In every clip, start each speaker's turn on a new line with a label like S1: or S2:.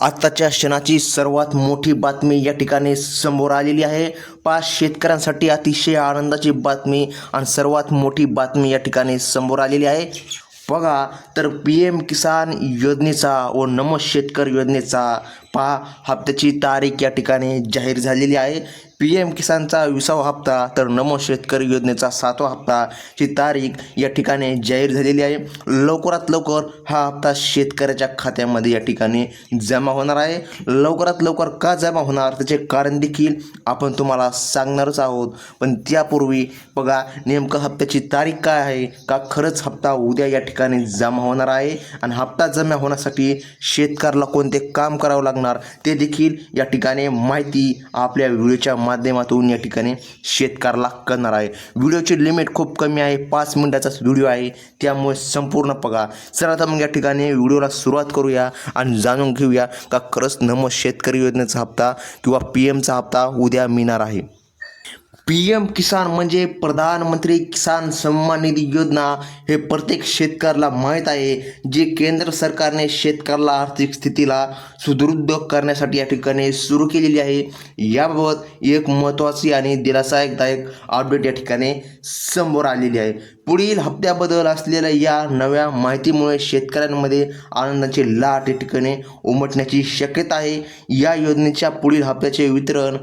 S1: आत्ताच्या क्षणाची सर्वात मोठी बातमी या ठिकाणी समोर आलेली आहे. पाच शेतकऱ्यांसाठी अतिशय आनंदाची बातमी आणि सर्वात मोठी बातमी या ठिकाणी समोर आलेली आहे. बघा तर पी एम किसान योजनेचा व नमो शेतकरी योजनेचा पहा हप्त्याची तारीख या ठिकाणी जाहीर झालेली आहे. पी एम किसानचा विसावा हप्ता तर नमो शेतकरी योजनेचा सातवा हप्ताची तारीख या ठिकाणी जाहीर झालेली आहे. लवकरात लवकर हा हप्ता शेतकऱ्याच्या खात्यामध्ये या ठिकाणी जमा होणार आहे. लवकरात लवकर का जमा होणार त्याचे कारण देखील आपण तुम्हाला सांगणारच आहोत. पण त्यापूर्वी बघा नेमकं हप्त्याची तारीख काय आहे? का खरंच हप्ता उद्या या ठिकाणी जमा होणार आहे? आणि हप्ता जमा होण्यासाठी शेतकऱ्याला कोणते काम करावं लागणार? ते देखील या ठिकाणी माहिती आपल्या व्हिडिओच्या माध्यमातून या ठिकाणी शेतकऱ्याला करणार आहे. व्हिडिओची लिमिट खूप कमी आहे. पाच मिनटाचाच व्हिडिओ आहे. त्यामुळे संपूर्ण बघा. चला आता मग या ठिकाणी व्हिडिओला सुरुवात करूया आणि जाणून घेऊया का खरंच नमो शेतकरी योजनेचा हप्ता किंवा पी एमचा हप्ता उद्या मिळणार आहे. पी एम किसान म्हणजे प्रधानमंत्री किसान सन्मान निधी योजना हे प्रत्येक शेतकऱ्याला माहीत आहे जे केंद्र सरकारने शेतकऱ्याला आर्थिक स्थितीला सुदृढ करण्यासाठी या ठिकाणी सुरू केलेली आहे. याबाबत एक महत्त्वाची आणि दिलासादायक अपडेट या ठिकाणी समोर आलेली आहे. पुढील हप्त्याबद्दल असलेल्या या नव्या माहितीमुळे शेतकऱ्यांमध्ये आनंदाची लाट या ठिकाणी उमटण्याची शक्यता आहे. या योजनेच्या पुढील हप्त्याचे वितरण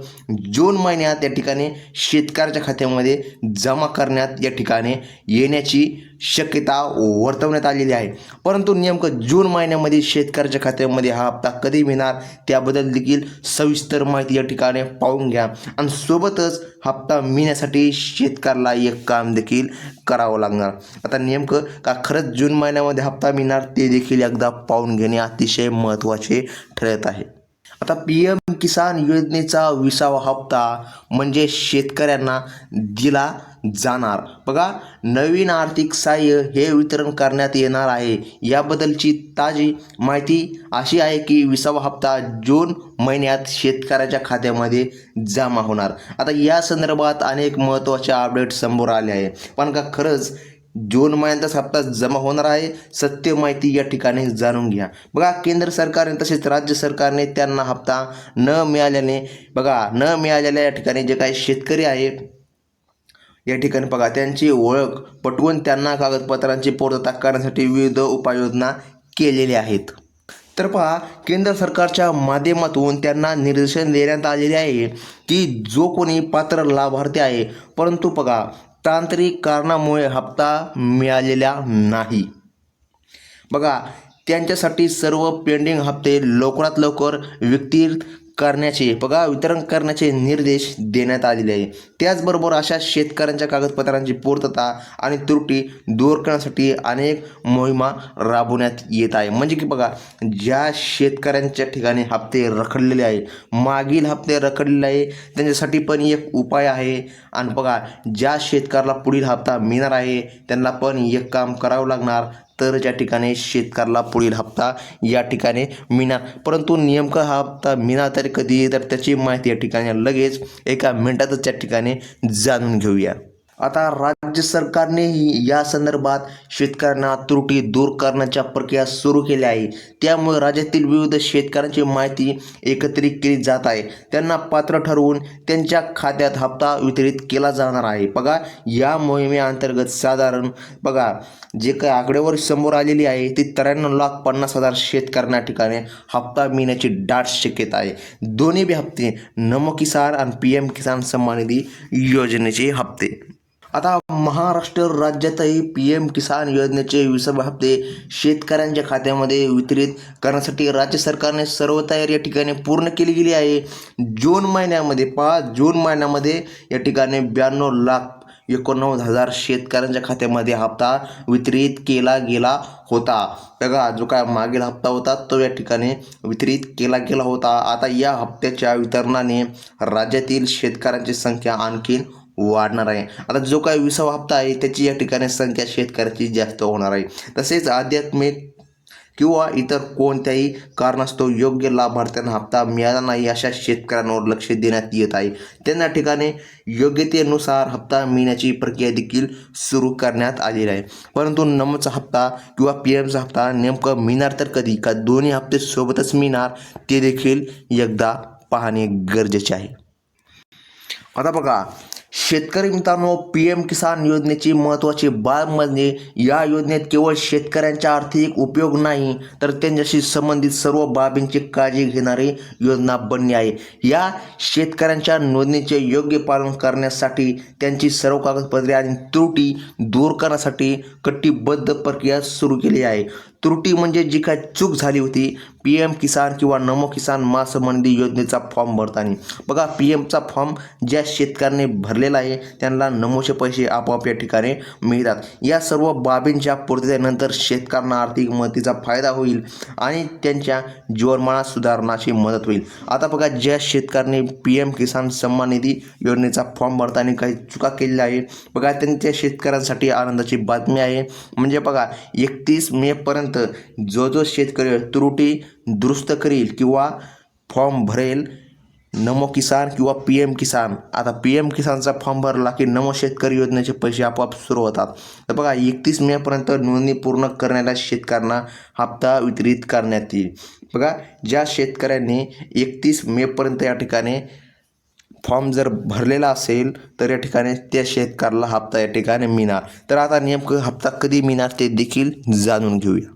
S1: जून महिन्यात या ठिकाणी शेतकऱ्याच्या खात्यामध्ये जमा करण्यात या ठिकाणी येण्याची शक्यता वर्तवण्यात आलेली आहे. परंतु नेमकं जून महिन्यामध्ये शेतकऱ्याच्या खात्यामध्ये हा हप्ता कधी मिळणार त्याबद्दल देखील सविस्तर माहिती या ठिकाणी पाहून घ्या. आणि सोबतच हप्ता मिळण्यासाठी शेतकऱ्याला एक काम देखील करावं लागणार. आता नेमकं का खरंच जून महिन्यामध्ये हप्ता मिळणार ते देखील एकदा पाहून घेणे अतिशय महत्त्वाचे ठरत आहे. आता पी एम किसान योजनेचा विसावा हप्ता म्हणजे शेतकऱ्यांना दिला जाणार. बघा नवीन आर्थिक सहाय्य हे वितरण करण्यात येणार आहे. याबद्दलची ताजी माहिती अशी आहे की विसावा हप्ता जून महिन्यात शेतकऱ्याच्या खात्यामध्ये जमा होणार. आता या संदर्भात अनेक महत्त्वाचे अपडेट समोर आले आहे. पण का खरंच जून महिन्यातच हप्ता जमा होणार आहे. सत्य माहिती या ठिकाणी जाणून घ्या. बघा केंद्र सरकारने तसेच राज्य सरकारने त्यांना हप्ता न मिळाल्याने बघा न मिळालेल्या या ठिकाणी जे काही शेतकरी आहे या ठिकाणी बघा त्यांची ओळख पटवून त्यांना कागदपत्रांची पूर्तता करण्यासाठी विविध उपाययोजना केलेल्या आहेत. तर पहा केंद्र सरकारच्या माध्यमातून त्यांना निर्देशन देण्यात आलेले आहे की जो कोणी पात्र लाभार्थी आहे परंतु बघा तांत्रिक कारणामुळे हप्ता मिळालेला नाही. बघा त्यांच्यासाठी सर्व पेंडिंग हप्ते लवकरात लवकर वितरित करण्याचे बघा वितरण करण्याचे निर्देश देण्यात आलेले आहे. त्याचबरोबर अशा शेतकऱ्यांच्या कागदपत्रांची पूर्तता आणि त्रुटी दूर करण्यासाठी अनेक मोहिमा राबवण्यात येत आहे. म्हणजे की बघा ज्या शेतकऱ्यांच्या ठिकाणी हप्ते रखडलेले आहे मागील हप्ते रखडलेले आहे त्यांच्यासाठी पण एक उपाय आहे. आणि बघा ज्या शेतकऱ्याला पुढील हप्ता मिळणार आहे त्यांना पण एक काम करावं लागणार. तर त्या ठिकाणी शेतकऱ्याला पुढील हप्ता या ठिकाणी मिळणार परंतु नेमका हा हप्ता मिळणार तरी कधी तर त्याची माहिती या ठिकाणी लगेच एका मिनिटातच त्या ठिकाणी जाणून घेऊया. आता राज्य सरकारनेही या संदर्भात शेतकऱ्यांना त्रुटी दूर करण्याच्या प्रक्रिया सुरू केल्या आहे. त्यामुळे राज्यातील विविध शेतकऱ्यांची माहिती एकत्रित केली जात आहे. त्यांना पात्र ठरवून त्यांच्या खात्यात हप्ता वितरित केला जाणार आहे. बघा या मोहिमेअंतर्गत साधारण बघा जे काही आकडेवारी समोर आलेली आहे ती त्र्याण्णव लाख पन्नास हजार शेतकऱ्यांना ठिकाणी हप्ता मिळण्याची दाट शक्यता आहे. दोन्ही बी हप्ते नमो किसान आणि पी एम किसान सन्मान निधी योजनेचे हप्ते. आता महाराष्ट्र राज्यातही पी एम किसान योजनेचे विसर्ग हप्ते शेतकऱ्यांच्या खात्यामध्ये वितरित करण्यासाठी राज्य सरकारने सर्व तयारी या ठिकाणी पूर्ण केली गेली आहे. जून महिन्यामध्ये पाच जून महिन्यामध्ये या ठिकाणी ब्याण्णव लाख एकोणनव्वद हजार शेतकऱ्यांच्या खात्यामध्ये हप्ता वितरित केला गेला होता. बघा जो काय मागील हप्ता होता तो या ठिकाणी वितरित केला गेला होता. आता या हप्त्याच्या वितरणाने राज्यातील शेतकऱ्यांची संख्या आणखीन वाढणार आहे. आता जो काही विसावा हप्ता आहे त्याची या ठिकाणी संख्या शेतकऱ्याची जास्त होणार आहे. तसेच आध्यात्मिक किंवा इतर कोणत्याही कारणास्तव योग्य लाभार्थ्यांना हप्ता मिळाला नाही अशा शेतकऱ्यांवर लक्ष देण्यात येत आहे. त्यांना ठिकाणी योग्यतेनुसार हप्ता मिळण्याची प्रक्रिया देखील सुरू करण्यात आलेली आहे. परंतु नमचा हप्ता किंवा पी एमचा हप्ता नेमकं मिळणार तर कधी? का दोन्ही हप्ते सोबतच मिळणार? ते देखील एकदा पाहणे गरजेचे आहे. आता बघा शेतकरी मित्रांनो पी एम किसान योजनेची महत्त्वाची बाब म्हणजे या योजनेत केवळ शेतकऱ्यांचा आर्थिक उपयोग नाही तर त्यांच्याशी संबंधित सर्व बाबींची काळजी घेणारी योजना बनली आहे. या शेतकऱ्यांच्या नोंदणीचे योग्य पालन करण्यासाठी त्यांची सर्व कागदपत्रे आणि त्रुटी दूर करण्यासाठी कटिबद्ध प्रक्रिया सुरू केली आहे. त्रुटी म्हणजे जी काय चूक झाली होती पी एम किसान किंवा नमो किसान महासंबंधी योजनेचा फॉर्म भरताना. बघा पी एमचा फॉर्म ज्या शेतकऱ्याने भरलेला आहे त्यांना नमोचे पैसे आपोआप या ठिकाणी मिळतात. या सर्व बाबींच्या पूर्ततेनंतर शेतकऱ्यांना आर्थिक मदतीचा फायदा होईल आणि त्यांच्या जीवनमानात सुधारणाची मदत होईल. आता बघा ज्या शेतकऱ्यांनी पी एम किसान सन्मान निधी योजनेचा फॉर्म भरताना काही चुका केलेल्या आहे बघा त्यांच्या शेतकऱ्यांसाठी आनंदाची बातमी आहे. म्हणजे बघा एकतीस मेपर्यंत जो जो शेतकरी त्रुटी दुरुस्त करील किंवा फॉर्म भरेल नमो किसान किंवा पी एम किसान आता पी एम किसानचा फॉर्म भरला की नमो शेतकरी योजनेचे पैसे आपोआप सुरू होतात. तर बघा एकतीस मेपर्यंत नोंदणी पूर्ण करण्याला शेतकऱ्यांना हप्ता वितरित करण्यात येईल. बघा ज्या शेतकऱ्यांनी एकतीस मेपर्यंत या ठिकाणी फॉर्म जर भरलेला असेल तर या ठिकाणी त्या शेतकऱ्याला हप्ता या ठिकाणी मिळणार. तर आता नेमकं हप्ता कधी मिळणार ते देखील जाणून घेऊया.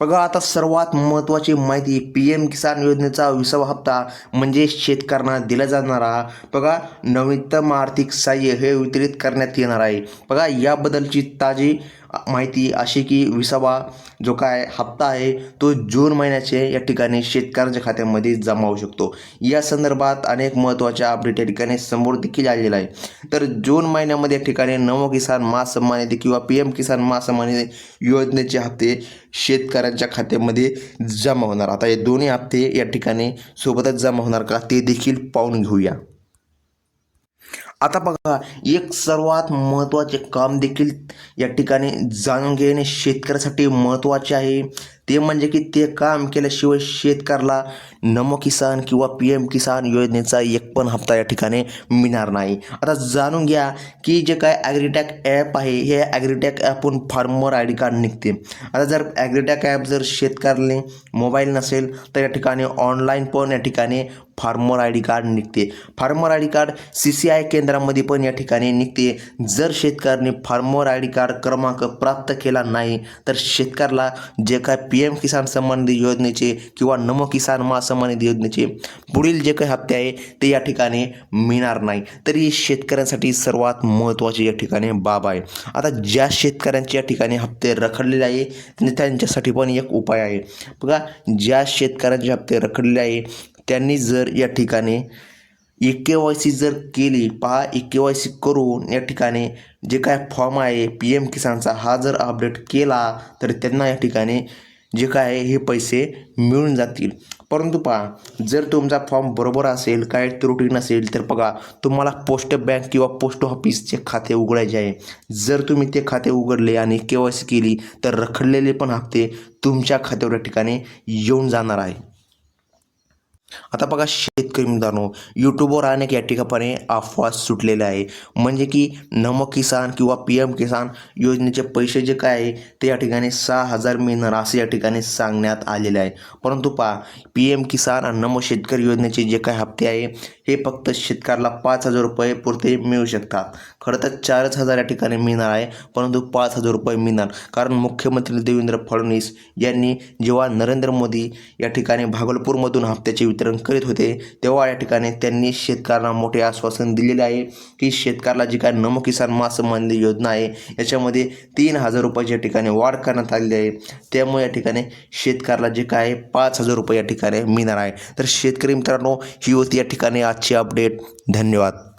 S1: बघा आता सर्वात महत्त्वाची माहिती पी एम किसान योजनेचा विसावा हप्ता म्हणजे शेतकऱ्यांना दिला जाणारा. बघा नवीनतम आर्थिक सहाय्य हे वितरित करण्यात येणार आहे. बघा याबद्दलची ताजी माहिती अशी की विसावा जो काय हप्ता आहे तो जून महिन्याचे या ठिकाणी शेतकऱ्यांच्या खात्यामध्ये जमा होऊ शकतो. या संदर्भात अनेक महत्त्वाच्या अपडेट या ठिकाणी समोर देखील आलेला आहे. तर जून महिन्यामध्ये या ठिकाणी नमो किसान महासन्मान निधी किंवा पी एम किसान महासन्मान निधी योजनेचे हप्ते शेतकऱ्यांच्या खात्यामध्ये जमा होणार. आता हे दोन्ही हप्ते या ठिकाणी सोबतच जमा होणार का ते देखील पाहून घेऊया. आता बघा एक सर्वात महत्त्वाचे काम देखील या ठिकाणी जाणून घेणे शेतकऱ्यासाठी महत्त्वाचे आहे. ते म्हणजे की ते काम केल्याशिवाय शेतकऱ्याला नमो किसान किंवा पी एम किसान योजनेचा एक पण हप्ता या ठिकाणी मिळणार नाही. आता जाणून घ्या की जे काय ॲग्रीटॅक ॲप आहे हे ॲग्रीटॅक ॲपहून फार्मर आय डी कार्ड निघते. आता जर ॲग्रीटॅक ॲप जर शेतकऱ्याने मोबाईल नसेल तर या ठिकाणी ऑनलाईन पण या ठिकाणी फार्मर आय डी कार्ड निघते. Farmer I D card C C I केंद्रामध्ये पण या ठिकाणी निघते. जर शेतकऱ्याने फार्मर आय डी कार्ड क्रमांक प्राप्त केला नाही तर शेतकऱ्याला जे काय पी एम किसान सन्मान निधी योजनेचे किंवा नमो किसान महासन्मान निधी योजनेचे पुढील जे काही हप्ते आहे ते या ठिकाणी मिळणार नाही. तरी शेतकऱ्यांसाठी सर्वात महत्त्वाची या ठिकाणी बाब आहे. आता ज्या शेतकऱ्यांचे या ठिकाणी हप्ते रखडलेले आहे त्यांच्यासाठी पण एक उपाय आहे. बघा ज्या शेतकऱ्यांचे हप्ते रखडलेले आहे त्यांनी जर या ठिकाणी ए के वाय सी जर केली पहा ए के वाय सी करून या ठिकाणी जे काय फॉर्म आहे पी एम किसानचा हा जर अपडेट केला तर त्यांना या ठिकाणी जे काय आहे हे पैसे मिळून जातील. परंतु पहा जर तुमचा फॉर्म बरोबर असेल काय त्रुटी नसेल तर बघा तुम्हाला पोस्ट बँक किंवा पोस्ट ऑफिसचे खाते उघडायचे आहे. जर तुम्ही ते खाते उघडले आणि के वाय सी केली तर रखडलेले पण हप्ते तुमच्या खात्यावर या ठिकाणी येऊन जाणार आहे. आता बघा शेतकरी मित्रांनो यूट्यूबवर अनेक या ठिकाणी अफवा सुटलेल्या आहे म्हणजे की नम किसान किंवा पी एम किसान योजनेचे पैसे जे काय आहे ते या ठिकाणी सहा हजार मिळणार असे या ठिकाणी सांगण्यात आलेले आहे. परंतु पहा पी एम किसान आणि नम शेतकरी योजनेचे जे काय हप्ते आहे हे फक्त शेतकऱ्याला पाच हजार रुपये पुरते मिळू शकतात. खरं तर चारच हजार या ठिकाणी मिळणार आहे परंतु पाच हजार रुपये मिळणार. कारण मुख्यमंत्री देवेंद्र फडणवीस यांनी जेव्हा नरेंद्र मोदी या ठिकाणी भागलपूरमधून हप्त्याचे वितरण करीत होते. तेव्हा या ठिकाणी त्यांनी शेतकऱ्यांना मोठे आश्वासन दिलेले आहे की शेतकऱ्याला जी काय नमो किसान महासन्मान योजना आहे याच्यामध्ये तीन हजार रुपयाची या ठिकाणी वाढ करण्यात आलेली आहे. त्यामुळे या ठिकाणी शेतकऱ्याला जे काय आहे पाच हजार रुपये या ठिकाणी मिळणार आहे. तर शेतकरी मित्रांनो ही होती या ठिकाणी आजची अपडेट धन्यवाद.